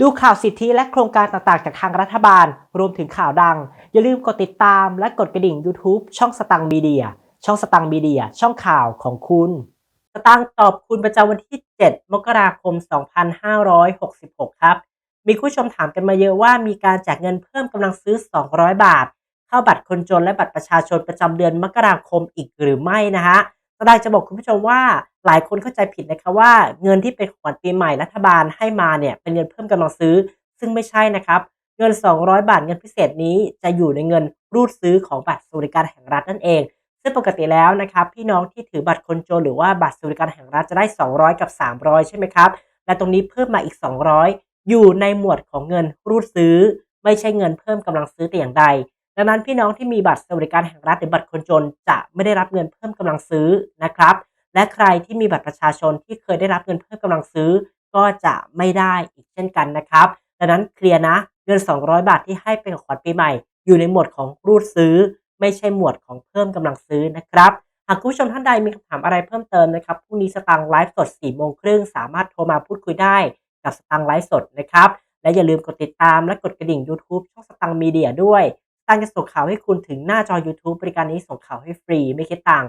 ดูข่าวสิทธิและโครงการต่างๆ จากทางรัฐบาล รวมถึงข่าวดัง อย่าลืมกดติดตามและกดกระดิ่ง YouTube ช่องสตังมีเดีย ช่องสตังมีเดีย ช่องข่าวของคุณ สตังตอบคุณประจำวันที่ 7 มกราคม 2566 ครับ มีผู้ชมถามกันมาเยอะว่ามีการแจกเงินเพิ่มกำลังซื้อ 200 บาท เข้าบัตรคนจนและบัตรประชาชนประจำเดือนมกราคมอีกหรือไม่นะฮะสดายจะบอกคุณผู้ชมว่า หลายคนเข้าใจผิดนะคะว่าเงินที่เป็นของขวัญปีใหม่รัฐบาลให้มาเนี่ยเป็นเงินเพิ่มกำลังซื้อ ซึ่งไม่ใช่นะครับ เงิน 200 บาทเงินพิเศษนี้จะอยู่ในเงินรูดซื้อของบัตรสวัสดิการแห่งรัฐนั่นเอง ซึ่งปกติแล้วนะครับพี่น้องที่ถือบัตรคนจนหรือว่าบัตรสวัสดิการแห่งรัฐจะได้ 200 กับ 300 ใช่ไหมครับและตรงนี้เพิ่มมาอีก 200 อยู่ในหมวดของเงินรูดซื้อ ไม่ใช่เงินเพิ่มกำลังซื้อแต่อย่างใดดังนั้นพี่น้องที่มีบัตรสวัสดิการแห่งรัฐหรือบัตรคนจนจะไม่ได้รับเงินเพิ่มกำลังซื้อนะครับ และใครที่มีบัตรประชาชนที่เคยได้รับเงินเพิ่มกำลังซื้อ ก็จะไม่ได้อีกเช่นกันนะครับดังนั้นเคลียร์นะเงิน 200 บาทที่ให้เป็นของขวัญปีใหม่ อยู่ในหมวดของรูดซื้อ ไม่ใช่หมวดของเพิ่มกำลังซื้อนะครับ หากคุณผู้ชมท่านใดมีคำถามอะไรเพิ่มเติมนะครับพรุ่งนี้สตางค์ไลฟ์สด4โมงครึ่งสามารถโทรมาพูดคุยได้กับสตางค์ไลฟ์สดนะครับ และอย่าลืมกดติดตามและกดกระดิ่ง YouTube ช่องสตังค์มีเดียด้วยสตังค์จะส่งข่าวให้คุณถึงหน้าจอ YouTube บริการนี้ส่งข่าวให้ฟรีไม่คิดตังค์